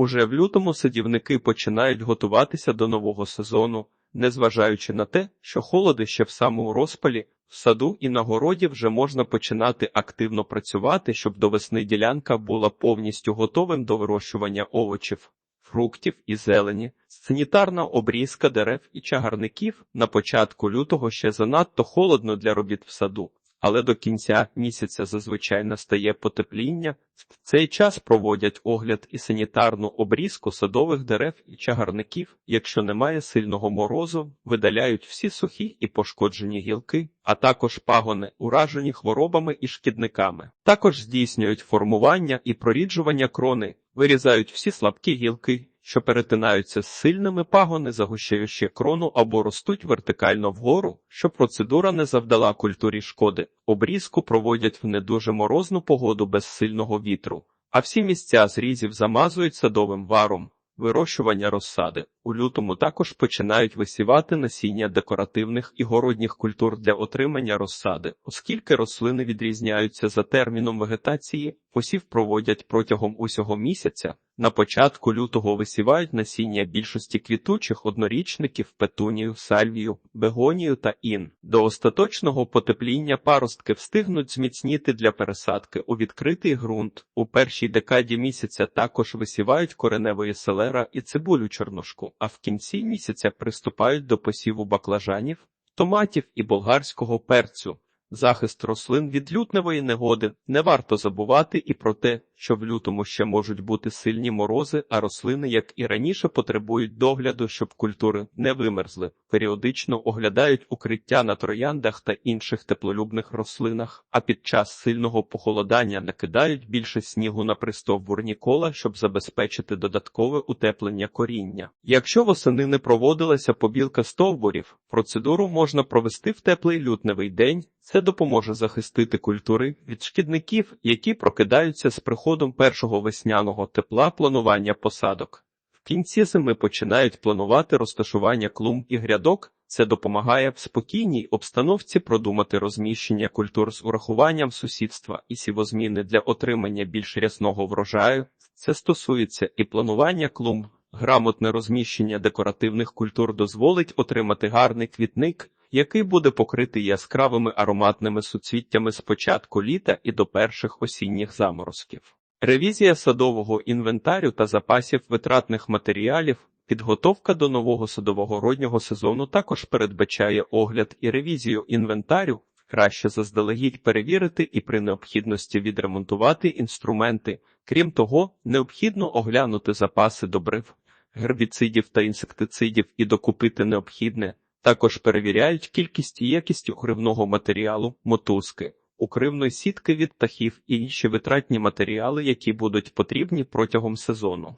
Уже в лютому садівники починають готуватися до нового сезону, незважаючи на те, що холоди ще в самому розпалі, в саду і на городі вже можна починати активно працювати, щоб до весни ділянка була повністю готовим до вирощування овочів, фруктів і зелені. Санітарна обрізка дерев і чагарників на початку лютого ще занадто холодно для робіт в саду. Але до кінця місяця зазвичай настає потепління. В цей час проводять огляд і санітарну обрізку садових дерев і чагарників. Якщо немає сильного морозу, видаляють всі сухі і пошкоджені гілки, а також пагони, уражені хворобами і шкідниками. Також здійснюють формування і проріджування крони, вирізають всі слабкі гілки, що перетинаються з сильними пагони, загущаючи крону або ростуть вертикально вгору, щоб процедура не завдала культурі шкоди. Обрізку проводять в не дуже морозну погоду без сильного вітру, а всі місця зрізів замазують садовим варом. Вирощування розсади у лютому також починають висівати насіння декоративних і городніх культур для отримання розсади, оскільки рослини відрізняються за терміном вегетації, посів проводять протягом усього місяця. На початку лютого висівають насіння більшості квітучих однорічників, петунію, сальвію, бегонію та ін. До остаточного потепління паростки встигнуть зміцніти для пересадки у відкритий ґрунт. У першій декаді місяця також висівають кореневої селера і цибулю чорношку, а в кінці місяця приступають до посіву баклажанів, томатів і болгарського перцю. Захист рослин від лютневої негоди не варто забувати і про те, що в лютому ще можуть бути сильні морози, а рослини, як і раніше, потребують догляду, щоб культури не вимерзли. Періодично оглядають укриття на трояндах та інших теплолюбних рослинах, а під час сильного похолодання накидають більше снігу на пристовбурні кола, щоб забезпечити додаткове утеплення коріння. Якщо восени не проводилася побілка стовбурів, процедуру можна провести в теплий лютневий день. Це допоможе захистити культури від шкідників, які прокидаються з приходом першого весняного тепла планування посадок. В кінці зими починають планувати розташування клумб і грядок. Це допомагає в спокійній обстановці продумати розміщення культур з урахуванням сусідства і сівозміни для отримання більш рясного врожаю. Це стосується і планування клумб. Грамотне розміщення декоративних культур дозволить отримати гарний квітник який буде покритий яскравими ароматними суцвіттями з початку літа і до перших осінніх заморозків. Ревізія садового інвентарю та запасів витратних матеріалів, підготовка до нового садово-городнього сезону також передбачає огляд і ревізію інвентарю, краще заздалегідь перевірити і при необхідності відремонтувати інструменти. Крім того, необхідно оглянути запаси добрив, гербіцидів та інсектицидів і докупити необхідне. Також перевіряють кількість і якість укривного матеріалу, мотузки, укривної сітки від птахів і інші витратні матеріали, які будуть потрібні протягом сезону.